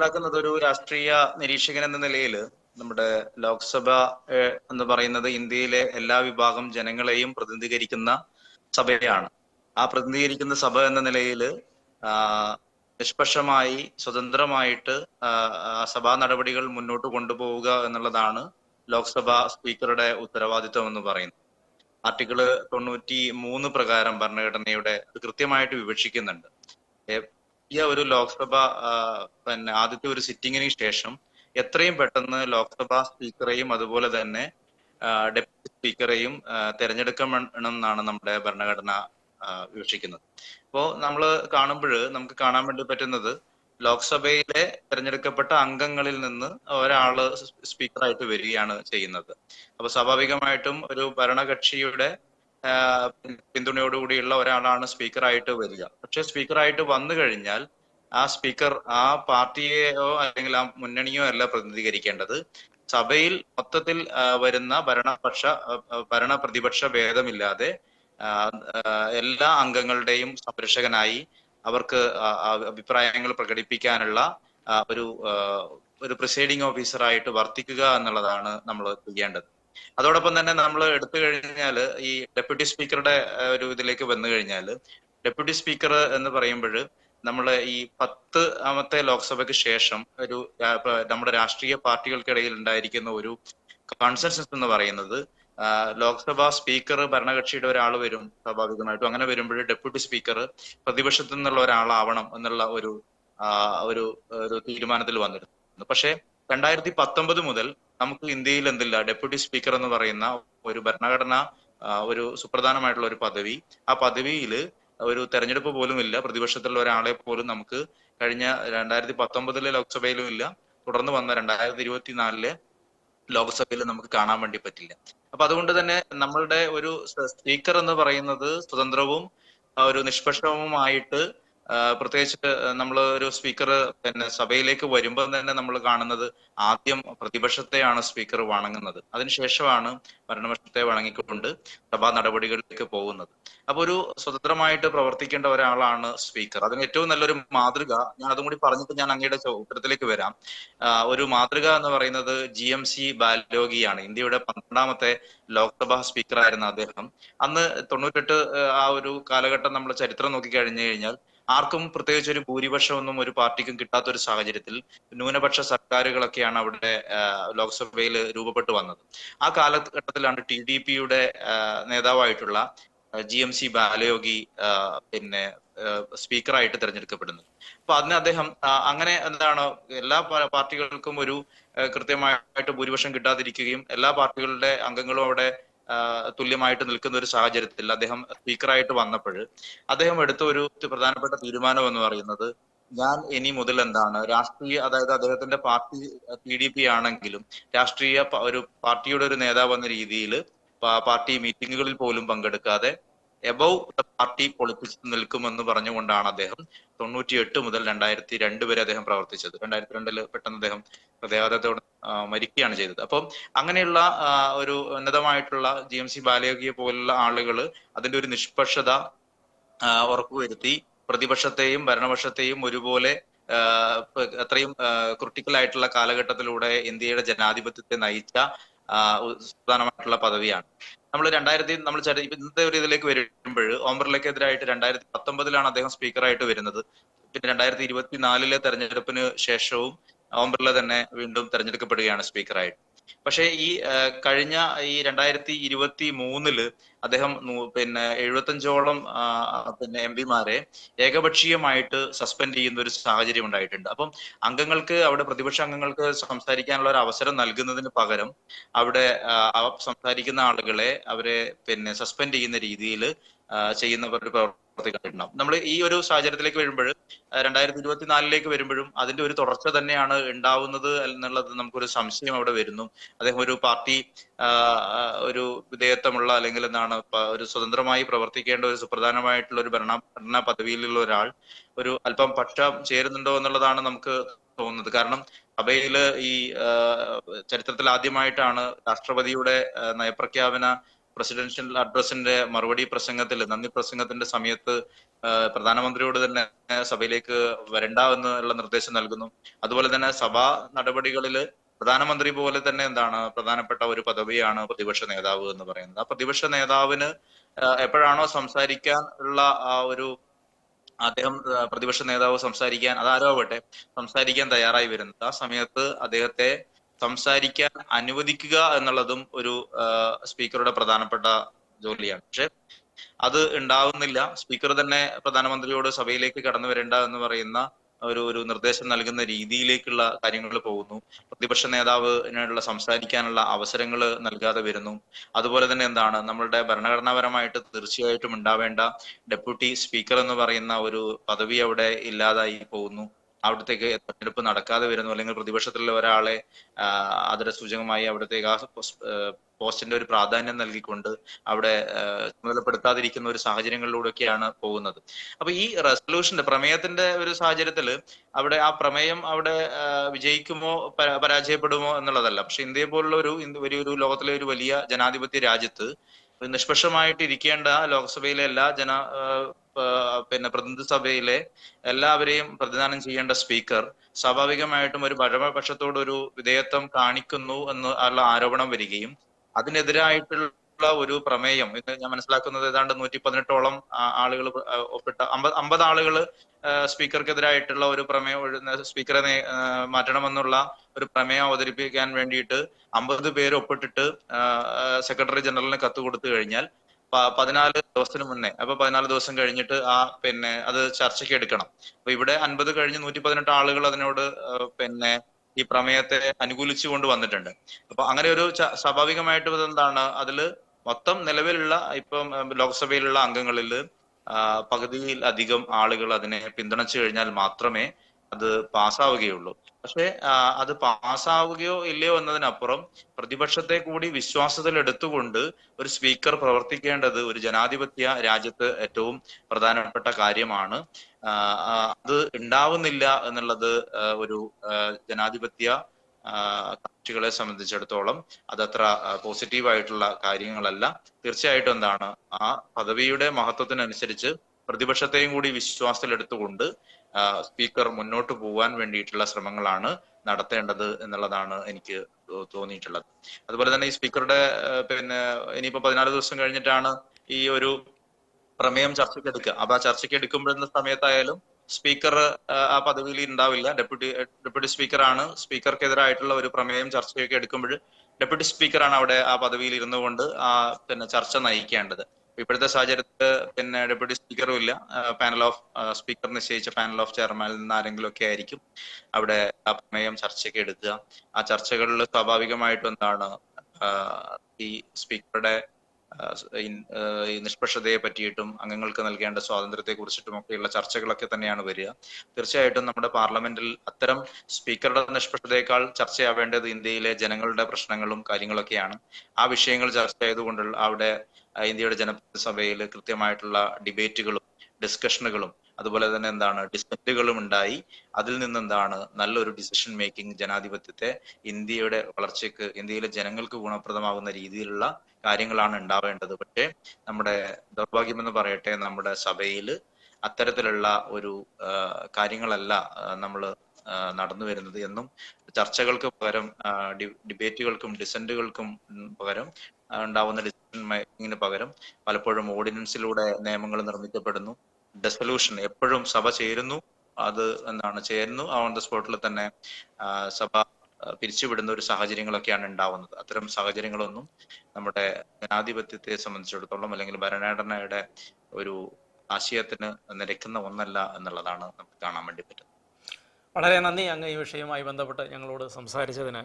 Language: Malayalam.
മനസ്സിലാക്കുന്നത് ഒരു രാഷ്ട്രീയ നിരീക്ഷകൻ എന്ന നിലയിൽ നമ്മുടെ ലോക്സഭ എന്ന് പറയുന്നത് ഇന്ത്യയിലെ എല്ലാ വിഭാഗം ജനങ്ങളെയും പ്രതിനിധീകരിക്കുന്ന സഭയാണ്. ആ പ്രതിനിധീകരിക്കുന്ന സഭ എന്ന നിലയിൽ നിഷ്പക്ഷമായി സ്വതന്ത്രമായിട്ട് സഭാ നടപടികൾ മുന്നോട്ട് കൊണ്ടുപോവുക എന്നുള്ളതാണ് ലോക്സഭ സ്പീക്കറുടെ ഉത്തരവാദിത്വം എന്ന് പറയുന്നത്. ആർട്ടിക്കിൾ തൊണ്ണൂറ്റി മൂന്ന് പ്രകാരം ഭരണഘടനയുടെ കൃത്യമായിട്ട് വിവക്ഷിക്കുന്നുണ്ട്. ഈ ഒരു ലോക്സഭ പിന്നെ ആദ്യത്തെ ഒരു സിറ്റിങ്ങിന് ശേഷം എത്രയും പെട്ടെന്ന് ലോക്സഭ സ്പീക്കറെയും അതുപോലെ തന്നെ ഡെപ്യൂട്ടി സ്പീക്കറെയും ആ, തെരഞ്ഞെടുക്കണം എന്നാണ് നമ്മുടെ ഭരണഘടന വീക്ഷിക്കുന്നത് അപ്പോ നമ്മൾ കാണുമ്പോൾ നമുക്ക് കാണാൻ വേണ്ടി പറ്റുന്നത് ലോക്സഭയിലെ തിരഞ്ഞെടുക്കപ്പെട്ട അംഗങ്ങളിൽ നിന്ന് ഒരാൾ സ്പീക്കറായിട്ട് വരികയാണ് ചെയ്യുന്നത്. അപ്പൊ സ്വാഭാവികമായിട്ടും ഒരു ഭരണകക്ഷിയുടെ പിന്തുണയോടുകൂടിയുള്ള ഒരാളാണ് സ്പീക്കറായിട്ട് വരിക. പക്ഷെ സ്പീക്കറായിട്ട് വന്നു കഴിഞ്ഞാൽ ആ സ്പീക്കർ ആ പാർട്ടിയെയോ അല്ലെങ്കിൽ ആ മുന്നണിയോ അല്ല പ്രതിനിധീകരിക്കേണ്ടത്. സഭയിൽ മൊത്തത്തിൽ വരുന്ന ഭരണപക്ഷ ഭരണ പ്രതിപക്ഷ ഭേദമില്ലാതെ എല്ലാ അംഗങ്ങളുടെയും സംരക്ഷകനായി അവർക്ക് അഭിപ്രായങ്ങൾ പ്രകടിപ്പിക്കാനുള്ള ഒരു ഒരു പ്രിസൈഡിംഗ് ഓഫീസറായിട്ട് വർത്തിക്കുക എന്നുള്ളതാണ് നമ്മൾ ചെയ്യേണ്ടത്. അതോടൊപ്പം തന്നെ നമ്മൾ എടുത്തു കഴിഞ്ഞാൽ ഈ ഡെപ്യൂട്ടി സ്പീക്കറുടെ ഒരു ഇതിലേക്ക് വന്നു കഴിഞ്ഞാൽ ഡെപ്യൂട്ടി സ്പീക്കർ എന്ന് പറയുമ്പോൾ നമ്മൾ ഈ പത്ത് ആമത്തെ ലോക്സഭയ്ക്ക് ശേഷം ഒരു നമ്മുടെ രാഷ്ട്രീയ പാർട്ടികൾക്കിടയിൽ ഉണ്ടായിരിക്കുന്ന ഒരു കോൺസെൻസസ് എന്ന് പറയുന്നത് ലോക്സഭാ സ്പീക്കർ ഭരണകക്ഷിയുടെ ഒരാൾ വരും സ്വാഭാവികമായിട്ടും. അങ്ങനെ വരുമ്പോൾ ഡെപ്യൂട്ടി സ്പീക്കർ പ്രതിപക്ഷത്തു നിന്നുള്ള ഒരാളാവണം എന്നുള്ള ഒരു ഒരു തീരുമാനത്തിൽ വന്നിരുന്നു. പക്ഷേ രണ്ടായിരത്തി പത്തൊമ്പത് മുതൽ നമുക്ക് ഇന്ത്യയിൽ എന്തില്ല ഡെപ്യൂട്ടി സ്പീക്കർ എന്ന് പറയുന്ന ഒരു ഭരണഘടന ഒരു സുപ്രധാനമായിട്ടുള്ള ഒരു പദവി. ആ പദവിയിൽ ഒരു തെരഞ്ഞെടുപ്പ് പോലും ഇല്ല. പ്രതിപക്ഷത്തിലുള്ള ഒരാളെ പോലും നമുക്ക് കഴിഞ്ഞ രണ്ടായിരത്തി പത്തൊമ്പതിലെ ലോക്സഭയിലും ഇല്ല. തുടർന്ന് വന്ന രണ്ടായിരത്തി ഇരുപത്തിനാലിലെ ലോക്സഭയിൽ നമുക്ക് കാണാൻ വേണ്ടി പറ്റില്ല. അപ്പൊ അതുകൊണ്ട് തന്നെ നമ്മളുടെ ഒരു സ്പീക്കർ എന്ന് പറയുന്നത് സ്വതന്ത്രവും ഒരു നിഷ്പക്ഷവുമായിട്ട് പ്രത്യേകിച്ച് നമ്മൾ ഒരു സ്പീക്കർ പിന്നെ സഭയിലേക്ക് വരുമ്പോൾ തന്നെ നമ്മൾ കാണുന്നത് ആദ്യം പ്രതിപക്ഷത്തെയാണ് സ്പീക്കർ വണങ്ങുന്നത്. അതിനുശേഷമാണ് ഭരണപക്ഷത്തെ വണങ്ങിക്കൊണ്ട് സഭാ നടപടികളിലേക്ക് പോകുന്നത്. അപ്പൊ ഒരു സ്വതന്ത്രമായിട്ട് പ്രവർത്തിക്കേണ്ട ഒരാളാണ് സ്പീക്കർ. അതിന് ഏറ്റവും നല്ലൊരു മാതൃക ഞാൻ അതും കൂടി പറഞ്ഞിട്ട് ഞാൻ അങ്ങയുടെ ഉത്തരത്തിലേക്ക് വരാം. ഒരു മാതൃക എന്ന് പറയുന്നത് ജി എം സി ബാലോഗിയാണ്. ഇന്ത്യയുടെ പന്ത്രണ്ടാമത്തെ ലോക്സഭാ സ്പീക്കറായിരുന്ന അദ്ദേഹം. അന്ന് തൊണ്ണൂറ്റെട്ട് ആ ഒരു കാലഘട്ടം നമ്മൾ ചരിത്രം നോക്കി കഴിഞ്ഞു കഴിഞ്ഞാൽ ആർക്കും പ്രത്യേകിച്ച് ഒരു ഭൂരിപക്ഷമൊന്നും ഒരു പാർട്ടിക്കും കിട്ടാത്ത ഒരു സാഹചര്യത്തിൽ ന്യൂനപക്ഷ സർക്കാരുകളൊക്കെയാണ് അവിടെ ലോക്സഭയിൽ രൂപപ്പെട്ടു വന്നത്. ആ കാലഘട്ടത്തിലാണ് ടി ഡി പിയുടെ നേതാവായിട്ടുള്ള ജി എം സി ബാലയോഗി പിന്നെ സ്പീക്കറായിട്ട് തിരഞ്ഞെടുക്കപ്പെടുന്നത്. അപ്പൊ അതിന് അദ്ദേഹം അങ്ങനെ എന്താണ് എല്ലാ പാർട്ടികൾക്കും ഒരു കൃത്യമായിട്ട് ഭൂരിപക്ഷം കിട്ടാതിരിക്കുകയും എല്ലാ പാർട്ടികളുടെ അംഗങ്ങളും അവിടെ തുല്യമായിട്ട് നിൽക്കുന്ന ഒരു സാഹചര്യത്തിൽ അദ്ദേഹം സ്പീക്കറായിട്ട് വന്നപ്പോൾ അദ്ദേഹം എടുത്ത ഒരു പ്രധാനപ്പെട്ട തീരുമാനം എന്ന് പറയുന്നത് ഞാൻ ഇനി മുതൽ എന്താണ് രാഷ്ട്രീയ അതായത് അദ്ദേഹത്തിന്റെ പാർട്ടി പി ഡി പി ആണെങ്കിലും രാഷ്ട്രീയ ഒരു പാർട്ടിയുടെ ഒരു നേതാവ് എന്ന രീതിയിൽ പാർട്ടി മീറ്റിങ്ങുകളിൽ പോലും പങ്കെടുക്കാതെ എബവ് ദ പാർട്ടി പൊളിപ്പിച്ച് നിൽക്കുമെന്ന് പറഞ്ഞുകൊണ്ടാണ് അദ്ദേഹം തൊണ്ണൂറ്റി എട്ട് മുതൽ രണ്ടായിരത്തി രണ്ട് വരെ അദ്ദേഹം പ്രവർത്തിച്ചത്. രണ്ടായിരത്തി രണ്ടിൽ പെട്ടെന്ന് അദ്ദേഹം ഹൃദയാഘാതത്തോടെ മരിക്കുകയാണ് ചെയ്തത്. അപ്പം അങ്ങനെയുള്ള ഒരു ഉന്നതമായിട്ടുള്ള ജി എം സി ബാലയോഗിയെ പോലുള്ള ആളുകൾ അതിന്റെ ഒരു നിഷ്പക്ഷത ഉറപ്പുവരുത്തി പ്രതിപക്ഷത്തെയും ഭരണപക്ഷത്തെയും ഒരുപോലെ അത്രയും ക്രിട്ടിക്കൽ ആയിട്ടുള്ള കാലഘട്ടത്തിലൂടെ ഇന്ത്യയുടെ ജനാധിപത്യത്തെ നയിച്ച സുപ്രധാനമായിട്ടുള്ള പദവിയാണ്. നമ്മൾ രണ്ടായിരത്തി നമ്മൾ ഇന്നത്തെ ഒരു ഇതിലേക്ക് വരുമ്പോൾ ഓം ബിർളയ്ക്കെതിരായിട്ട് രണ്ടായിരത്തി പത്തൊമ്പതിലാണ് അദ്ദേഹം സ്പീക്കറായിട്ട് വരുന്നത്. പിന്നെ രണ്ടായിരത്തി ഇരുപത്തിനാലിലെ തെരഞ്ഞെടുപ്പിന് ശേഷവും ഓം തന്നെ വീണ്ടും തെരഞ്ഞെടുക്കപ്പെടുകയാണ് സ്പീക്കറായിട്ട്. പക്ഷേ ഈ കഴിഞ്ഞ ഈ രണ്ടായിരത്തി ഇരുപത്തി മൂന്നിൽ അദ്ദേഹം പിന്നെ എഴുപത്തഞ്ചോളം പിന്നെ എം പിമാരെ ഏകപക്ഷീയമായിട്ട് സസ്പെൻഡ് ചെയ്യുന്ന ഒരു സാഹചര്യം ഉണ്ടായിട്ടുണ്ട്. അപ്പം അംഗങ്ങൾക്ക് അവിടെ പ്രതിപക്ഷ അംഗങ്ങൾക്ക് സംസാരിക്കാനുള്ള ഒരു അവസരം നൽകുന്നതിന് പകരം അവിടെ സംസാരിക്കുന്ന ആളുകളെ അവരെ പിന്നെ സസ്പെൻഡ് ചെയ്യുന്ന രീതിയിൽ ചെയ്യുന്ന ഒരു പ്രവർത്തി കണ്ടിട്ടുണ്ടാവും നമ്മൾ ഈ ഒരു സാഹചര്യത്തിലേക്ക് വരുമ്പോൾ രണ്ടായിരത്തി ഇരുപത്തിനാലിലേക്ക് വരുമ്പോഴും അതിന്റെ ഒരു തുടർച്ച തന്നെയാണ് ഉണ്ടാവുന്നത് എന്നുള്ളത് നമുക്കൊരു സംശയം അവിടെ വരുന്നു. അദ്ദേഹം ഒരു പാർട്ടി ഒരു വിധേയത്വമുള്ള അല്ലെങ്കിൽ എന്താണ് ഒരു സ്വതന്ത്രമായി പ്രവർത്തിക്കേണ്ട ഒരു സുപ്രധാനമായിട്ടുള്ള ഒരു ഭരണ പദവിയിലുള്ള ഒരാൾ ഒരു അല്പം പക്ഷം ചേരുന്നുണ്ടോ എന്നുള്ളതാണ് നമുക്ക് തോന്നുന്നത്. കാരണം സഭയിൽ ഈ ചരിത്രത്തിൽ ആദ്യമായിട്ടാണ് രാഷ്ട്രപതിയുടെ നയപ്രഖ്യാപന പ്രസിഡൻഷ്യൽ അഡ്രസ്സിന്റെ മറുപടി പ്രസംഗത്തിൽ നന്ദി പ്രസംഗത്തിന്റെ സമയത്ത് പ്രധാനമന്ത്രിയോട് തന്നെ സഭയിലേക്ക് വരണ്ട എന്നുള്ള നിർദ്ദേശം നൽകുന്നു. അതുപോലെ തന്നെ സഭാ നടപടികളിൽ പ്രധാനമന്ത്രി പോലെ തന്നെ എന്താണ് പ്രധാനപ്പെട്ട ഒരു പദവിയാണ് പ്രതിപക്ഷ നേതാവ് എന്ന് പറയുന്നത്. ആ പ്രതിപക്ഷ നേതാവിന് എപ്പോഴാണോ സംസാരിക്കാൻ ഉള്ള ആ ഒരു അദ്ദേഹം പ്രതിപക്ഷ നേതാവ് സംസാരിക്കാൻ അതാരാവട്ടെ സംസാരിക്കാൻ തയ്യാറായി വരുന്നത്. ആ സമയത്ത് അദ്ദേഹത്തെ സംസാരിക്കാൻ അനുവദിക്കുക എന്നുള്ളതും ഒരു സ്പീക്കറുടെ പ്രധാനപ്പെട്ട ജോലിയാണ്. പക്ഷെ അത് ഉണ്ടാവുന്നില്ല. സ്പീക്കർ തന്നെ പ്രധാനമന്ത്രിയോട് സഭയിലേക്ക് കടന്നു വരേണ്ട എന്ന് പറയുന്ന ഒരു ഒരു നിർദ്ദേശം നൽകുന്ന രീതിയിലേക്കുള്ള കാര്യങ്ങൾ പോകുന്നു. പ്രതിപക്ഷ നേതാവിനുള്ള സംസാരിക്കാനുള്ള അവസരങ്ങൾ നൽകാതെ വരുന്നു. അതുപോലെ തന്നെ എന്താണ് നമ്മളുടെ ഭരണഘടനാപരമായിട്ട് തീർച്ചയായിട്ടും ഉണ്ടാവേണ്ട ഡെപ്യൂട്ടി സ്പീക്കർ എന്ന് പറയുന്ന ഒരു പദവി അവിടെ ഇല്ലാതായി പോകുന്നു. അവിടത്തേക്ക് തെരഞ്ഞെടുപ്പ് നടക്കാതെ വരുന്നു. അല്ലെങ്കിൽ പ്രതിപക്ഷത്തിലുള്ള ഒരാളെ അതിന്റെ സൂചകമായി അവിടത്തേക്ക് ആ പോസ്റ്റിന്റെ ഒരു പ്രാധാന്യം നൽകിക്കൊണ്ട് അവിടെ ചുമതലപ്പെടുത്താതിരിക്കുന്ന ഒരു സാഹചര്യങ്ങളിലൂടെയൊക്കെയാണ് പോകുന്നത്. അപ്പൊ ഈ റെസൊല്യൂഷന്റെ പ്രമേയത്തിന്റെ ഒരു സാഹചര്യത്തിൽ അവിടെ ആ പ്രമേയം അവിടെ വിജയിക്കുമോ പരാജയപ്പെടുമോ എന്നുള്ളതല്ല. പക്ഷെ ഇന്ത്യയെ പോലുള്ള ഒരു ഒരു ലോകത്തിലെ ഒരു വലിയ ജനാധിപത്യ രാജ്യത്ത് നിഷ്പക്ഷമായിട്ട് ഇരിക്കേണ്ട ലോക്സഭയിലെ എല്ലാ ജന പിന്നെ പ്രതിനിധി സഭയിലെ എല്ലാവരെയും പ്രതിദാനം ചെയ്യേണ്ട സ്പീക്കർ സ്വാഭാവികമായിട്ടും ഒരു ഭരണപക്ഷത്തോടൊരു വിധേയത്വം കാണിക്കുന്നു എന്ന് ഉള്ള ആരോപണം വരികയും അതിനെതിരായിട്ടുള്ള ഒരു പ്രമേയം ഇന്ന് ഞാൻ മനസ്സിലാക്കുന്നത് ഏതാണ്ട് നൂറ്റി പതിനെട്ടോളം ആളുകൾ ഒപ്പിട്ട അമ്പത് അമ്പത് ആളുകൾ സ്പീക്കർക്കെതിരായിട്ടുള്ള ഒരു പ്രമേയം സ്പീക്കറെ മാറ്റണമെന്നുള്ള ഒരു പ്രമേയം അവതരിപ്പിക്കാൻ വേണ്ടിയിട്ട് അമ്പത് പേര് ഒപ്പിട്ടിട്ട് സെക്രട്ടറി ജനറലിന് കത്ത് കൊടുത്തു കഴിഞ്ഞാൽ പതിനാല് ദിവസത്തിന് മുന്നേ. അപ്പൊ പതിനാല് ദിവസം കഴിഞ്ഞിട്ട് ആ പിന്നെ അത് ചർച്ചയ്ക്ക് എടുക്കണം. അപ്പൊ ഇവിടെ അൻപത് കഴിഞ്ഞ് നൂറ്റി പതിനെട്ട് ആളുകൾ അതിനോട് പിന്നെ ഈ പ്രമേയത്തെ അനുകൂലിച്ചുകൊണ്ട് വന്നിട്ടുണ്ട്. അപ്പൊ അങ്ങനെ ഒരു സ്വാഭാവികമായിട്ട് എന്താണ് അതിൽ മൊത്തം നിലവിലുള്ള ഇപ്പം ലോക്സഭയിലുള്ള അംഗങ്ങളിൽ പകുതിയിൽ അധികം ആളുകൾ അതിനെ പിന്തുണച്ചു കഴിഞ്ഞാൽ മാത്രമേ അത് പാസ്സാവുകയുള്ളൂ. പക്ഷെ അത് പാസ്സാവുകയോ ഇല്ലയോ എന്നതിനപ്പുറം പ്രതിപക്ഷത്തെ കൂടി വിശ്വാസത്തിൽ എടുത്തുകൊണ്ട് ഒരു സ്പീക്കർ പ്രവർത്തിക്കേണ്ടത് ഒരു ജനാധിപത്യ രാജ്യത്ത് ഏറ്റവും പ്രധാനപ്പെട്ട കാര്യമാണ്. അത് ഉണ്ടാവുന്നില്ല എന്നുള്ളത് ഒരു ജനാധിപത്യ കക്ഷികളെ സംബന്ധിച്ചിടത്തോളം അതത്ര പോസിറ്റീവായിട്ടുള്ള കാര്യങ്ങളല്ല. തീർച്ചയായിട്ടും എന്താണ് ആ പദവിയുടെ മഹത്വത്തിനനുസരിച്ച് പ്രതിപക്ഷത്തെയും കൂടി വിശ്വാസത്തിലെടുത്തുകൊണ്ട് സ്പീക്കർ മുന്നോട്ട് പോകാൻ വേണ്ടിയിട്ടുള്ള ശ്രമങ്ങളാണ് നടത്തേണ്ടത് എന്നുള്ളതാണ് എനിക്ക് തോന്നിയിട്ടുള്ളത്. അതുപോലെ തന്നെ ഈ സ്പീക്കറുടെ പിന്നെ ഇനിയിപ്പോ പതിനാല് ദിവസം കഴിഞ്ഞിട്ടാണ് ഈ ഒരു പ്രമേയം ചർച്ചയ്ക്ക് എടുക്കുക. അപ്പൊ ആ ചർച്ചയ്ക്ക് എടുക്കുമ്പോഴുന്ന സമയത്തായാലും സ്പീക്കർ ആ പദവിയിൽ ഉണ്ടാവില്ല. ഡെപ്യൂട്ടി ഡെപ്യൂട്ടി സ്പീക്കറാണ് സ്പീക്കർക്കെതിരായിട്ടുള്ള ഒരു പ്രമേയം ചർച്ചയൊക്കെ എടുക്കുമ്പോൾ ഡെപ്യൂട്ടി സ്പീക്കറാണ് അവിടെ ആ പദവിയിൽ ഇരുന്നുകൊണ്ട് ആ പിന്നെ ചർച്ച നയിക്കേണ്ടത്. ഇപ്പോഴത്തെ സാഹചര്യത്തിൽ പിന്നെ ഡെപ്യൂട്ടി സ്പീക്കറും ഇല്ല. പാനൽ ഓഫ് സ്പീക്കർ നിശ്ചയിച്ച പാനൽ ഓഫ് ചെയർമാനിൽ നിന്ന് ആരെങ്കിലും ഒക്കെ ആയിരിക്കും അവിടെ ആ പ്രമേയം ചർച്ചയ്ക്ക് എടുക്കുക. ആ ചർച്ചകളിൽ സ്വാഭാവികമായിട്ടും എന്താണ് ഈ സ്പീക്കറുടെ നിഷ്പക്ഷതയെ പറ്റിയിട്ടും അംഗങ്ങൾക്ക് നൽകേണ്ട സ്വാതന്ത്ര്യത്തെ കുറിച്ചിട്ടും ഒക്കെയുള്ള ചർച്ചകളൊക്കെ തന്നെയാണ് വരിക. തീർച്ചയായിട്ടും നമ്മുടെ പാർലമെന്റിൽ അത്തരം സ്പീക്കറുടെ നിഷ്പക്ഷതയേക്കാൾ ചർച്ചയാവേണ്ടത് ഇന്ത്യയിലെ ജനങ്ങളുടെ പ്രശ്നങ്ങളും കാര്യങ്ങളൊക്കെയാണ്. ആ വിഷയങ്ങൾ ചർച്ച ചെയ്തുകൊണ്ടുള്ള അവിടെ ഇന്ത്യയുടെ ജനസഭയിൽ കൃത്യമായിട്ടുള്ള ഡിബേറ്റുകളും ഡിസ്കഷനുകളും അതുപോലെ തന്നെ എന്താണ് ഡിസ്പെറ്റുകളും ഉണ്ടായി. അതിൽ നിന്ന് എന്താണ് നല്ലൊരു ഡിസിഷൻ മേക്കിംഗ് ജനാധിപത്യത്തെ ഇന്ത്യയുടെ വളർച്ചയ്ക്ക് ഇന്ത്യയിലെ ജനങ്ങൾക്ക് ഗുണപ്രദമാകുന്ന രീതിയിലുള്ള കാര്യങ്ങളാണ് ഉണ്ടാവേണ്ടത്. പക്ഷേ നമ്മുടെ ദൗർഭാഗ്യമെന്ന് പറയട്ടെ നമ്മുടെ സഭയിൽ അത്തരത്തിലുള്ള ഒരു കാര്യങ്ങളല്ല നമ്മൾ നടന്നു വരുന്നത് എന്നും ചർച്ചകൾക്ക് പകരം ഡിബേറ്റുകൾക്കും ഡിസന്റുകൾക്കും പകരം ഉണ്ടാവുന്ന ഡിസിഷൻ മേക്കിങ്ങിന് പകരം പലപ്പോഴും ഓർഡിനൻസിലൂടെ നിയമങ്ങൾ നിർമ്മിക്കപ്പെടുന്നു. ഡെസൊല്യൂഷൻ എപ്പോഴും സഭ ചേരുന്നു. അത് എന്താണ് ചേരുന്നു. ഓൺ ദ സ്പോട്ടിൽ തന്നെ സഭ പിരിച്ചുവിടുന്ന ഒരു സാഹചര്യങ്ങളൊക്കെയാണ് ഉണ്ടാവുന്നത്. അത്തരം സാഹചര്യങ്ങളൊന്നും നമ്മുടെ ജനാധിപത്യത്തെ സംബന്ധിച്ചിടത്തോളം അല്ലെങ്കിൽ ഭരണഘടനയുടെ ഒരു ആശയത്തിന് നിരക്കുന്ന ഒന്നല്ല എന്നുള്ളതാണ് നമുക്ക് കാണാൻ വേണ്ടി പറ്റുന്നത്. വളരെ നന്ദി. അങ്ങ് ഈ വിഷയവുമായി ബന്ധപ്പെട്ട് ഞങ്ങളോട് സംസാരിച്ചതിന്